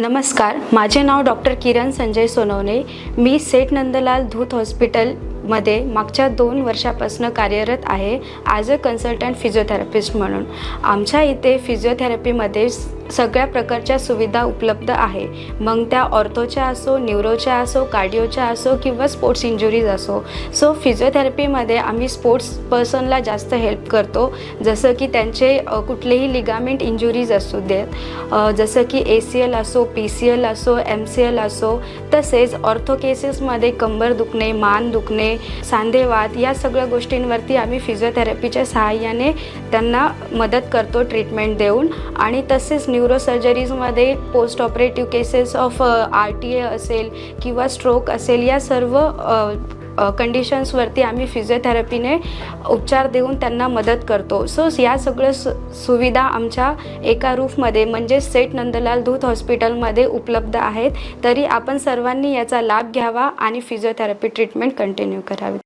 नमस्कार माझे नाव डॉक्टर किरण संजय सोनवणे. मी सेठ नंदलाल धूत हॉस्पिटलमध्ये मागच्या दोन वर्षापासून कार्यरत आहे ॲज अ कन्सल्टंट फिजिओथेरपिस्ट म्हणून. आमच्या इथे फिजिओथेरपीमध्ये सगळ्या प्रकारच्या सुविधा उपलब्ध आहे. मग त्या ऑर्थोच्या असो न्यूरोच्या असो कार्डिओच्या असो किंवा स्पोर्ट्स इंजुरीज असो. सो फिजिओथेरपीमध्ये आम्ही स्पोर्ट्स पर्सनला जास्त हेल्प करतो. जसं की त्यांचे कुठलेही लिगामेंट इंजुरीज असू देत. जसं की ए सी एल असो पी सी एल असो एम सी एल असो तसेच ऑर्थो केसेसमध्ये कंबर दुखणे मान दुखणे सांधेवात या सगळ्या गोष्टींवरती आम्ही फिजिओथेरपीच्या सहाय्याने त्यांना मदत करतो ट्रीटमेंट देऊन. आणि तसेच न्यूरोसर्जरीजमध्ये post operative cases of R T A असेल किंवा स्ट्रोक असेल या सर्व कंडिशन्सवरती आम्ही फिजिओथेरपीने उपचार देऊन त्यांना मदत करतो. सो या सगळ्या सु सुविधा आमच्या एका रूफमध्ये म्हणजे सेठ नंदलाल धूत हॉस्पिटलमध्ये उपलब्ध आहेत. तरी आपण सर्वांनी याचा लाभ घ्यावा आणि फिजिओथेरपी ट्रीटमेंट कंटिन्यू करावी.